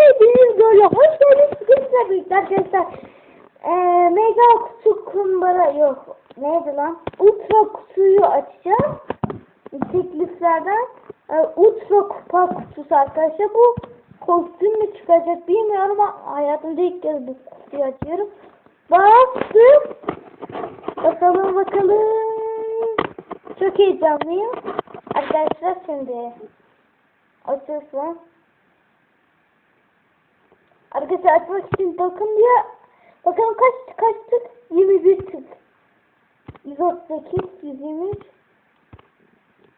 Hepiniz böyle hoş geldiniz. Sizlerle birlikte arkadaşlar. Ee, mega kutu kumbara yok. Neydi lan? Ultra kutuyu açacağım. Tekliflerden. Ee, ultra kupa kutusu arkadaşlar. Bu kostüm mü çıkacak bilmiyorum ama hayatımda ilk kez bu kutuyu açıyorum. Bastım. Bakalım bakalım. Çok heyecanlıyım. Arkadaşlar şimdi açılsın. Arkadaşlar açmak için bakın diyor. Bakalım kaç kaç tık? 21 tık. 138, 123.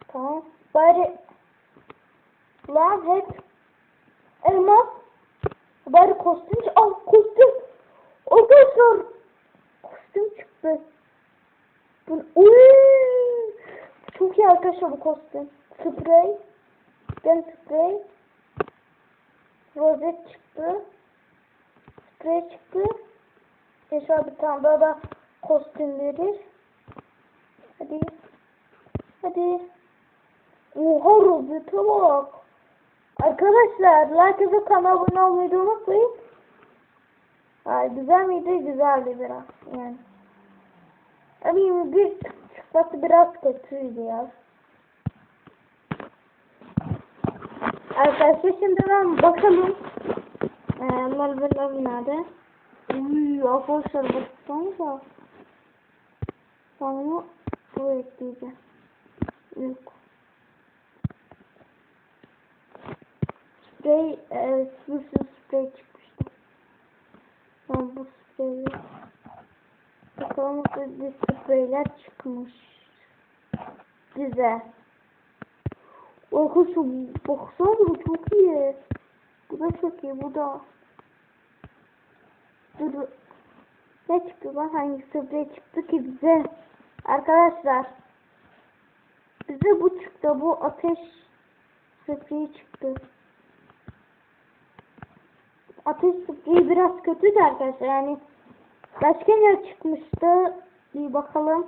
Tamam. Bari lan hep elmas. Bari kostüm. Al kostüm. Arkadaşlar kostüm çıktı. Bu Uy! Çok iyi arkadaşlar bu kostüm. Sprey. Ben sprey. Rozet çıktı. Sprey çıktı. Yaşar bir tane daha da kostüm verir. Hadi. Hadi. Oha rozete bak. Arkadaşlar like atıp kanala abone olmayı unutmayın. Ay, güzel miydi? Güzeldi biraz yani. Tabii bir çıkması biraz kötüydü ya. Arkadaşlar şimdi ben bakalım. Ee, Marvel'lar nerede? Uy, arkadaşlar baksanıza. Sonra bu ekleyeceğim. Yok. Sprey, e, sürü sprey çıkmıştı. Ben bu spreyi bakalım bir spreyler çıkmış. Güzel. Arkadaşlar baksana bu çok iyi. Bu da çok iyi bu da. Dur. Ne çıktı lan hangi sprey çıktı ki bize? Arkadaşlar. Bize bu çıktı. Bu ateş spreyi çıktı. Ateş spreyi biraz kötüydü arkadaşlar. Yani başka ne çıkmıştı? Bir bakalım.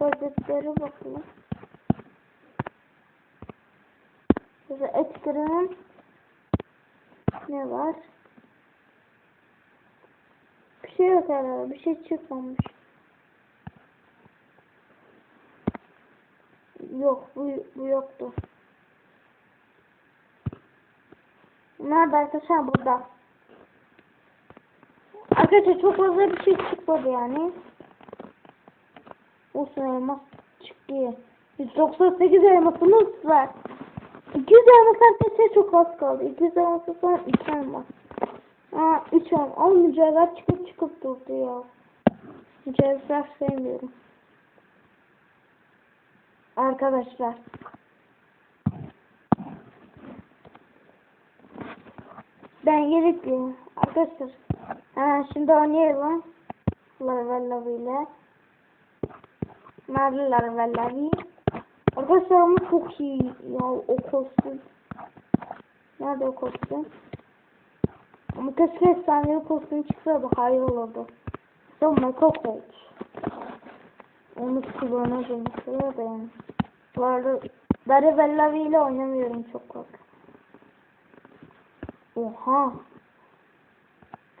Gazetelere bakalım. Burada ekranın ne var? Bir şey yok herhalde. Bir şey çıkmamış. Yok bu, bu yoktu. Nerede arkadaşlar burada. Arkadaşlar çok fazla bir şey çıkmadı yani. Olsun elmas çıktı. 198 elmasımız var. 200 elmas arkadaşlar çok az kaldı. 200 elmas sonra 3 elmas. Aa 3 elmas. Ama mücevher çıkıp çıkıp durdu ya. Mücevher sevmiyorum. Arkadaşlar. Ben gerekli. Arkadaşlar. Ha, şimdi oynayalım. Larvallavi ile. Nerede larvallavi? Arkadaşlar ama çok iyi ya o kostüm. Nerede o kostüm? Ama keşke efsanevi kostüm çıksa daha iyi olurdu. Sonra Cockroach. Onu kullanırdım mesela da yani. Bu arada Larvallavi ile oynamıyorum çok fazla. Oha.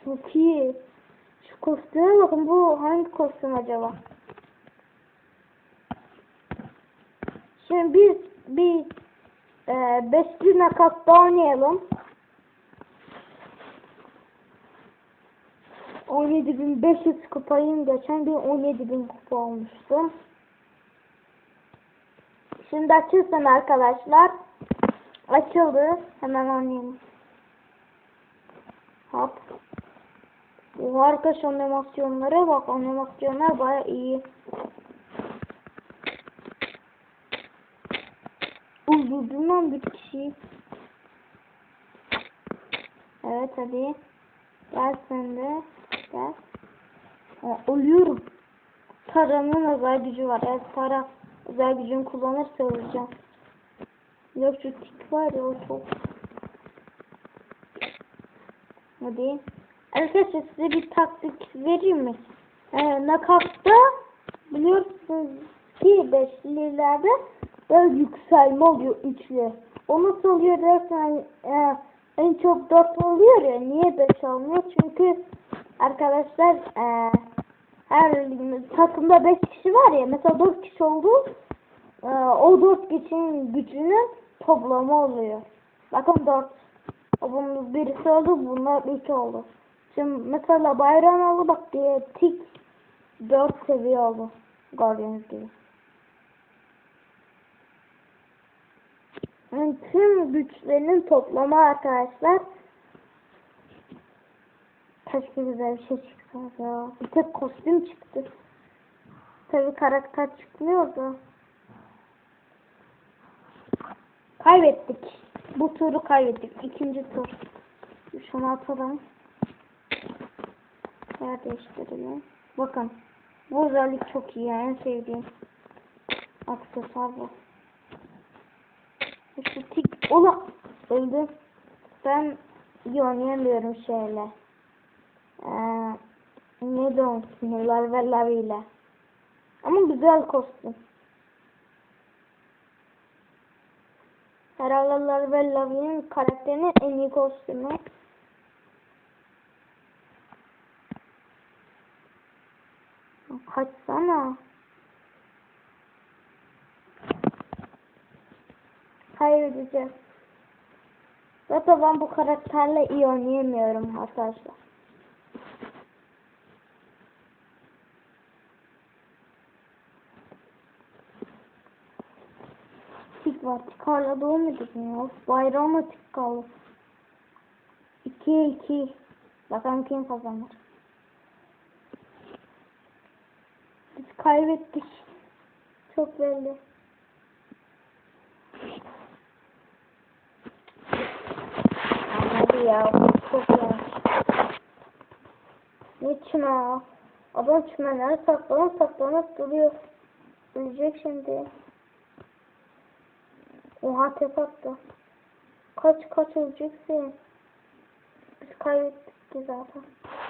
Çok iyi. Şu kostüme bakın bu hangi kostüm acaba? Şimdi biz bir e, beşli nakatta oynayalım. 17.500 kupayım geçen gün 17.000 kupa olmuştum. Şimdi açılsın arkadaşlar. Açıldı. Hemen oynayalım. Hop. Bu arkadaş animasyonlara bak. Animasyonlar baya iyi. Lan bir kişi. Evet hadi. Gel sen de. Gel. Ha, Ölüyorum. Tara'nın özel gücü var. Evet Tara özel gücünü kullanırsa öleceğim. Yok şu tik var ya o çok. Hadi. Arkadaşlar size bir taktik vereyim mi? Ee, nakatta biliyorsunuz ki beşlilerde yükselme oluyor üçlü. o nasıl oluyor dersen e, en çok 4 oluyor ya niye 5 olmuyor? Çünkü arkadaşlar e, her takımda 5 kişi var ya mesela 4 kişi oldu e, o 4 kişinin gücünün toplamı oluyor. Bakın 4 bunun birisi oldu bunlar 3 oldu. Şimdi mesela bayram oldu bak diye tik 4 seviye oldu. Gördüğünüz gibi. Tüm güçlerinin toplamı arkadaşlar. Keşke güzel bir şey çıksa ya. Bir tek kostüm çıktı. Tabi karakter çıkmıyordu. Kaybettik. Bu turu kaybettik. İkinci tur. Şunu atalım. Yer değiştirelim. Bakın. Bu özellik çok iyi. En sevdiğim aksesuar bu. Tik ola öldü. Ben iyi oynayamıyorum şeyle. Ee, ne de o sinirler ve laviyle. Ama güzel kostüm. Herhalde Lar ve Lavi'nin karakterinin en iyi kostümü. Kaçsana. Kaybedeceğiz. Zaten ben bu karakterle iyi oynayamıyorum arkadaşlar. Tik var. Tik hala doğmadı ya. Bayrağıma tik kaldı. 2'ye 2. Bakalım kim kazanır. Biz kaybettik. Çok belli. Hadi ya. Çok yavaş. Ne çime Adam çimenler saklanıp saklanıp duruyor. Ölecek şimdi. Oha tek attı. Kaç kaç öleceksin. Biz kaybettik ki zaten.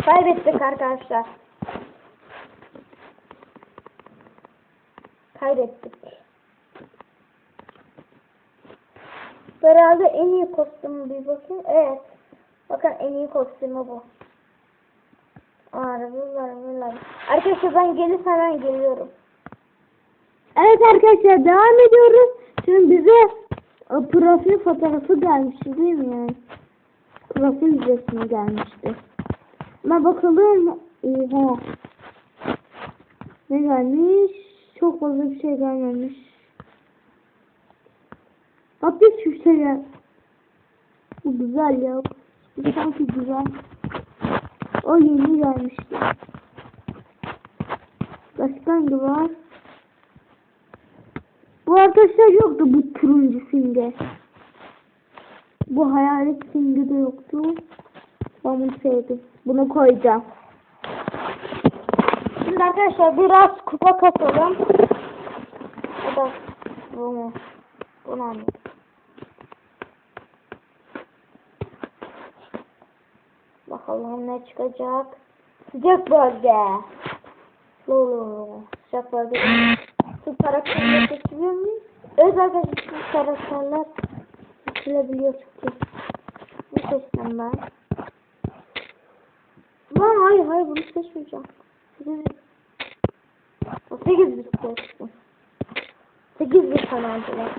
Kaybettik arkadaşlar. Kaybettik. Herhalde en iyi kostümü bir bakayım. Evet. Bakın en iyi kostümü bu. Arabalar, Arkadaşlar ben gelip hemen geliyorum. Evet arkadaşlar devam ediyoruz. Şimdi bize o profil fotoğrafı gelmişti değil mi yani? Profil resmi gelmişti. Ama bakalım. Oha. Ne gelmiş? Çok fazla bir şey gelmemiş. Bak bir şu şey. Bu güzel ya. Bu sanki güzel. O yeni gelmişti. Başka hangi var? Bu arkadaşlar yoktu bu turuncu simge. Bu hayalet simge de yoktu. Ben bunu sevdim. Bunu koyacağım. Şimdi arkadaşlar biraz kupa katalım. Bu da bu mu? Bunu anladım. Bakalım ne çıkacak. Sıcak bölge. Lolo. Sıcak bölge. Su karakterleri seçiliyor muyuz? Evet arkadaşlar su karakterler seçilebiliyor çünkü. Bu seçtim ben. Lan hayır hayır bunu seçmeyeceğim. 8 o 8 bit seçtim. 8 bit kanalcılar.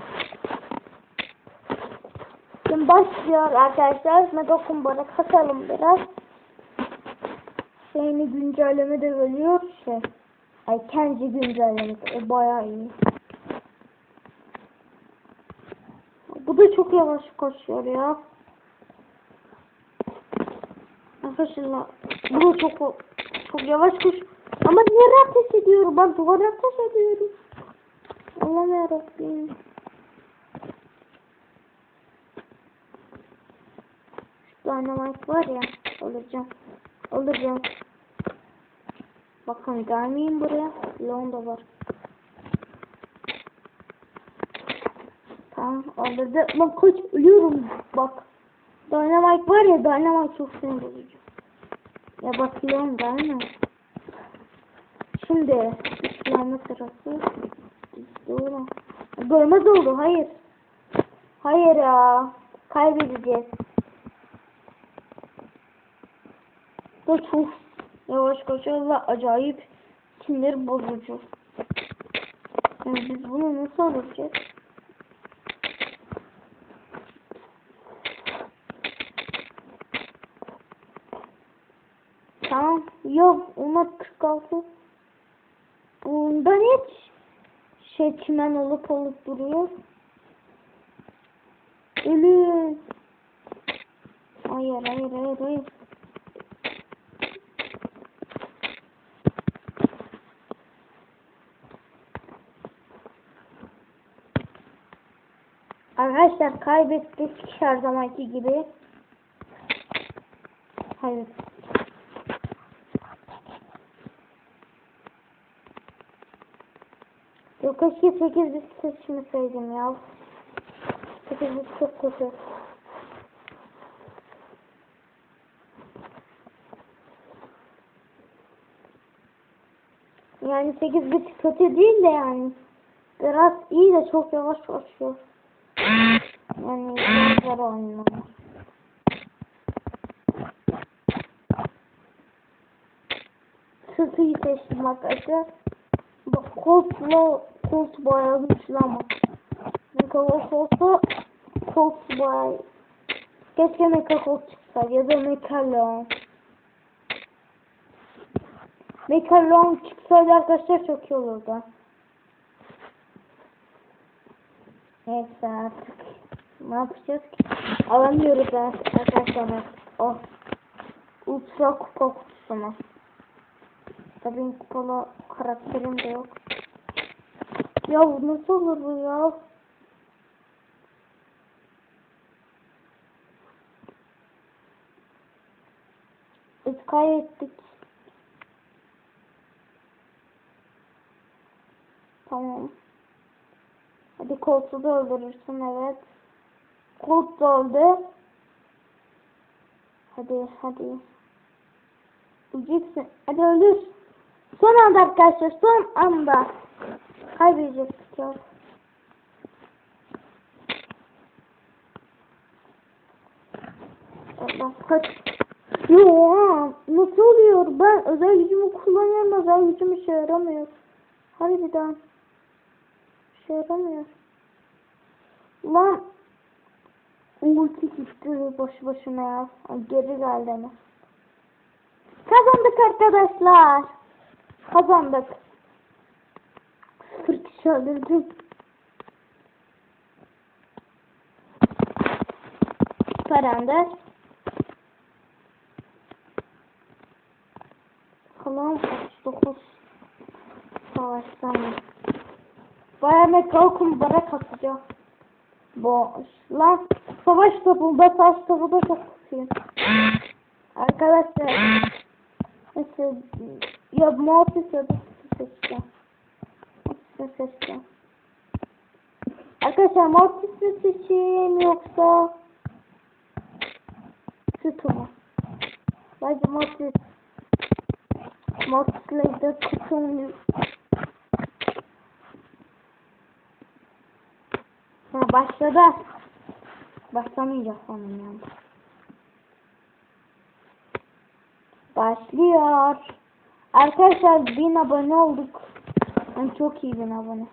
Şimdi başlıyor arkadaşlar. Mega kumbara katalım biraz. Şeyini güncelleme de veriyor şey. Ay kendi güncellemesi. O bayağı iyi. Bu da çok yavaş koşuyor ya. Arkadaşlar bu da çok çok yavaş koş. Ama niye ateş ediyorum? Ben duvara ateş ediyorum. Allah'ım yarabbim. Şu dynamite var ya. Alacağım. Alacağım. Bakın gelmeyin buraya. Leon da var. Tamam alırdı. Bak kaç ölüyorum. Bak. Dynamite var ya Dynamite çok sinir bozucu. Ya bak Leon gelme. Şimdi güçlenme sırası. Doğru. Görmez oldu hayır. Hayır ya. Kaybedeceğiz. Da çok yavaş koşuyor ve acayip sinir bozucu. Yani biz bunu nasıl alacağız? Tamam. Yok. Ona 46. Bunda hiç çimen olup olup duruyor. Ölüm. Hayır hayır hayır hayır. Arkadaşlar kaybettik her zamanki gibi. Hayır. Yok keşke 8 bit seçmeseydim ya. 8 bit çok kötü. Yani 8 bit kötü değil de yani. Biraz iyi de çok yavaş başlıyor. Yani zor oyunlar. Bak Colt'la Colt bayağı güçlü ama. Mecha Colt'la Colt bayağı Keşke Colt çıksa ya da. Mecha Long çıksaydı arkadaşlar çok iyi olurdu. Neyse artık. Ne yapacağız ki? Alamıyoruz arkadaşlar. Oh. Ultra kupa kutusunu. Tabii kupalı karakterim de yok. Ya nasıl olur bu ya? Biz kaybettik. Tamam. Hadi koltuğu da öldürürsün evet. Kolt da öldü. Hadi hadi. Öleceksin. Hadi öldür. Son anda arkadaşlar son anda. Kaybedecektik ya. Allah kaç. Yo nasıl oluyor? Ben özel gücümü kullanıyorum özel gücüm işe yaramıyor. Harbiden. İşe yaramıyor. Lan ulti gitti boşu boşuna ya. Geri geldi ama. Kazandık arkadaşlar. Kazandık. Sıfır kişi öldürdüm. Paranda. Kalan 39 savaştan. Baya metal kumbara katacağım. Boş. Savaş topunda taş topu da çok kötüyüm. Arkadaşlar. Mesela ya Mortis ya da seçeceğim. Mortis'i seçeceğim. Arkadaşlar Mortis'i seçeyim yoksa Sütü mu? Bence Mortis Mortis'le de kutum Ha başladı. Başlamayacak onun yani. Başlıyor. Arkadaşlar bin abone olduk. Yani çok iyi bin abone.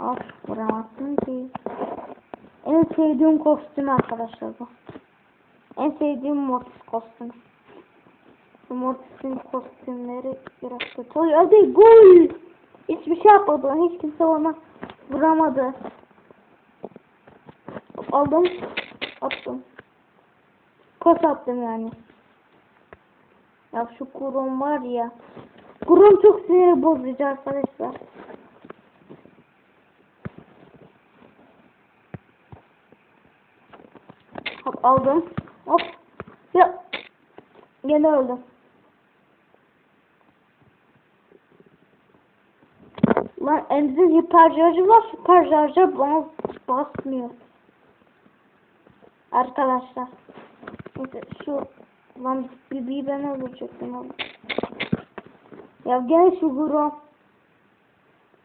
Of vuramazsın ki. En sevdiğim kostüm arkadaşlar bu. En sevdiğim Mortis kostümü. Bu Mortis'in kostümleri biraz kötü oluyor. Hadi gol! Hiçbir şey yapmadı. Hiç kimse ona vuramadı. Aldım. Attım. Pas attım yani. Ya şu kurum var ya. Kurum çok sinir bozucu arkadaşlar. Hop aldım. Hop. Ya. Gene öldüm. Lan Emz'in hiper şarjı var. Şarjı bana basmıyor. Arkadaşlar. Neyse şu lan Bibi'yi ben öldürecektim oğlum. Ya gene şu Guru.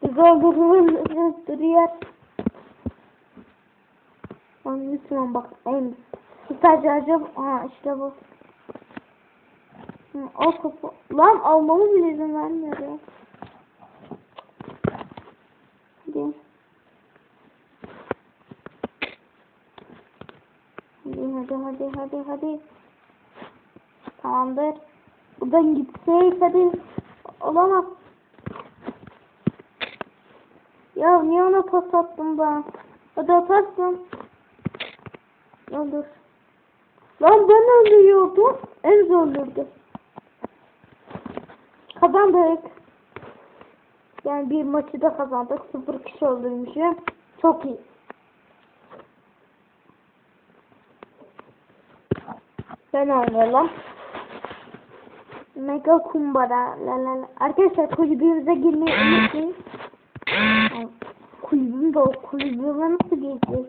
Bizi öldürüyor. Lan lütfen bak en stajyerci ha işte bu. Al kapı. Lan almamı bile izin vermiyor ya. Hadi. Hadi hadi hadi hadi. Tamamdır. Buradan gitsek hadi. Olamaz. Ya niye ona pas attım ben? Hadi atarsın. Olur. Lan ben ölüyordum. Enzo öldürdü. Kazandık. Yani bir maçı da kazandık. Sıfır kişi öldürmüşüm. Çok iyi. Ben oynayalım. Mega kumbara. La la la. Arkadaşlar kulübümüze girmeyi unutmayın. Ay, Kulübüm de o kulübüme nasıl gireceğiz?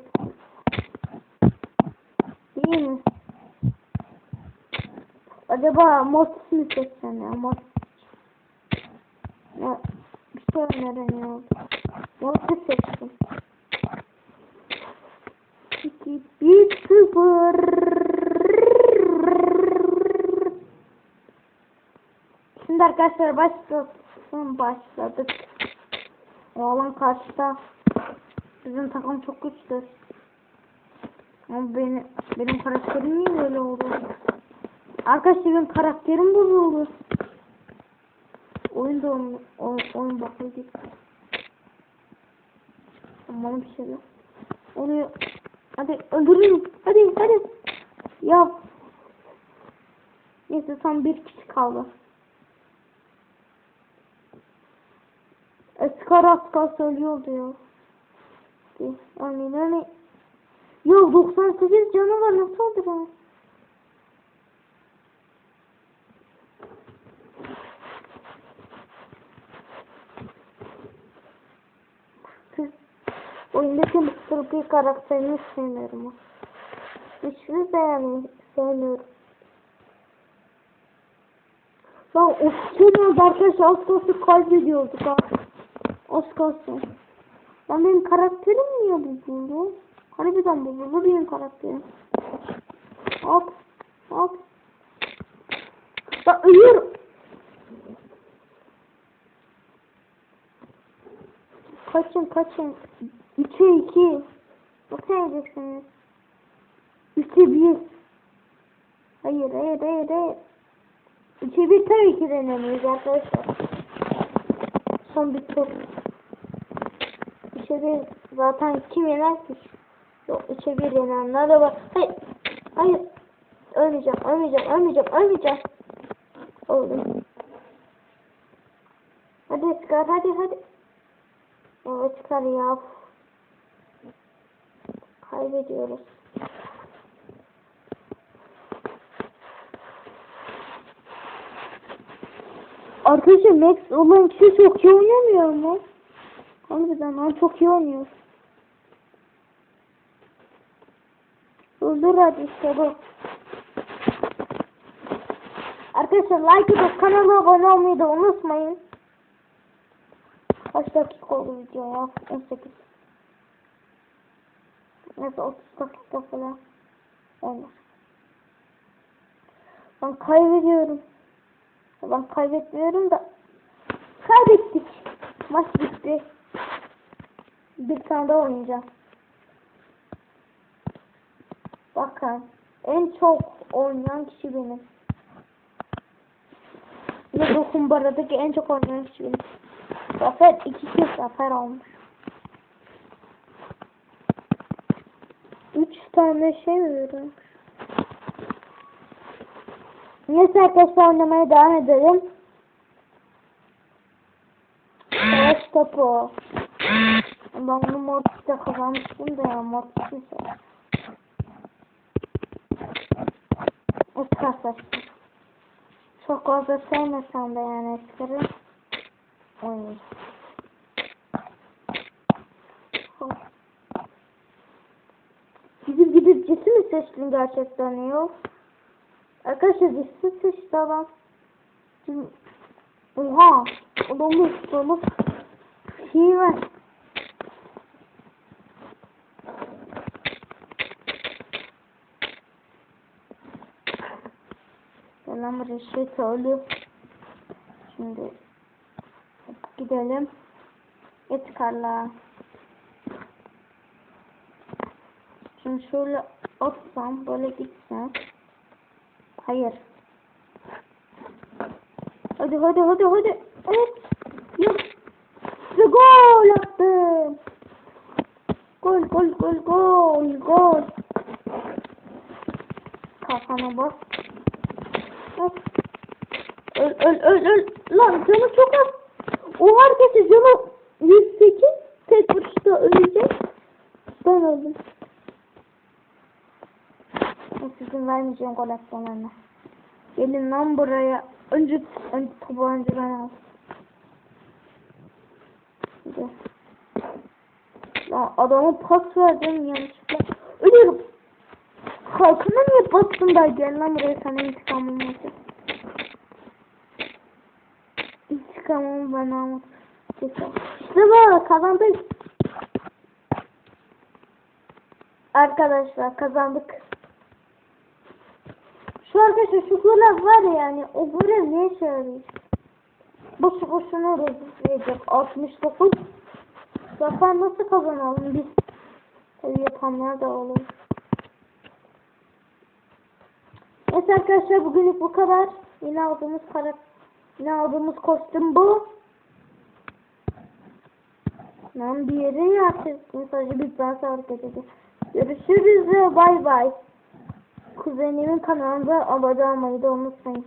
Değil mi? Acaba Mortis mi seçsem ya? Mortis. Ya, bir şey önerin ya. Seçtim. 2, 1, 0. Şimdi arkadaşlar başlasın başladık. Oğlan karşıda. Bizim takım çok güçlü. Ama benim, benim karakterim niye böyle oldu? Arkadaşlar benim karakterim bozuldu. Oyun da oyun, oyun, oyun gitti. Aman bir şey yok. Onu hadi öldürürüm. Hadi hadi. Ya. Neyse tam bir kişi kaldı. Eskar az kalsa ölüyordu ya. Örneğin örneğin. Yok 98 canı var nasıl öldüremez? Siz oyundaki Mr. P karakterini sevmiyorum. Hiçbir beğenmeyi sevmiyorum. Lan ofisiyel arkadaşlar az kalsın kaybediyorduk ha. Az kalsın. Lan benim karakterim niye bozuldu? Harbiden bozuldu benim karakterim. Hop. Hop. Lan ölüyorum. Kaçın kaçın. 3'e 2. Bakın edeceksiniz. 3'e 1. Hayır hayır hayır hayır. 3'e 1 tabii ki denemeyiz arkadaşlar. Son bir tur. 3'e 1 zaten kim yener ki? Yok 3'e 1 yenenler de var. Hayır. Hayır. Ölmeyeceğim, ölmeyeceğim, ölmeyeceğim, ölmeyeceğim. Öldüm. Hadi çıkar, hadi hadi. Evet çıkar ya. Kaybediyoruz. Arkadaşlar Max olan kişi çok iyi oynamıyor mu? Harbiden lan çok iyi oynuyor. Dur hadi işte bu. Arkadaşlar like atıp kanala abone olmayı da unutmayın. Kaç dakika oldu video ya? 18. Neyse 30 dakika falan. Olmaz. Ben kaybediyorum. Ben kaybetmiyorum da. Kaybettik. Maç bitti. Bir tane daha oynayacağım. Bakın. En çok oynayan kişi benim. Ve bu kumbaradaki en çok oynayan kişi benim. Zafer iki kez zafer olmuş. Üç tane şey veriyor. Neyse arkadaşlar oynamaya devam edelim. Savaş topu. Ben bunu Mortis'te kazanmıştım da ya Mortis'i. Oscar saçtım. Çok fazla sevmesem de yani Oscar'ı oynayacağım. Gidip gidip ciddi mi seçtin gerçekten yok? Arkadaşlar ciddi seçti adam. Oha! Adamı adamı şey var. Tamam reşit ölü. Şimdi gidelim. Et karla. Şimdi şöyle atsam böyle gitsem. Hayır. Hadi hadi hadi hadi. Evet. Yok. Ve gol attım. Gol gol gol gol gol. Kafana bas. Hop. Öl öl öl öl. Lan canı çok az. O herkese canı 108. Tek vuruşta ölecek. Ben öldüm. Sizin vermeyeceğim gol atmalarına. Gelin lan buraya. Önce, önce topu önce ben al. Lan adama pas verdim yanlışlıkla. Ölüyorum. Kalkana niye bastın da gel lan buraya sana intikamım olacak. İntikamımı ben almak istiyorum. İşte böyle kazandık. Arkadaşlar kazandık. Şu arkadaşlar şu görev var ya yani o görev ne işe yarıyor? Boşu boşuna rezil 69 Zaten nasıl kazanalım biz? Tabii yapanlar da olur. Evet arkadaşlar bugünlük bu kadar. Yine aldığımız para, yine aldığımız kostüm bu. Lan bir yere yaptık. Sadece bir daha hareket ediyor. Görüşürüz. Bay bay. Kuzenimin kanalında abone olmayı da unutmayın.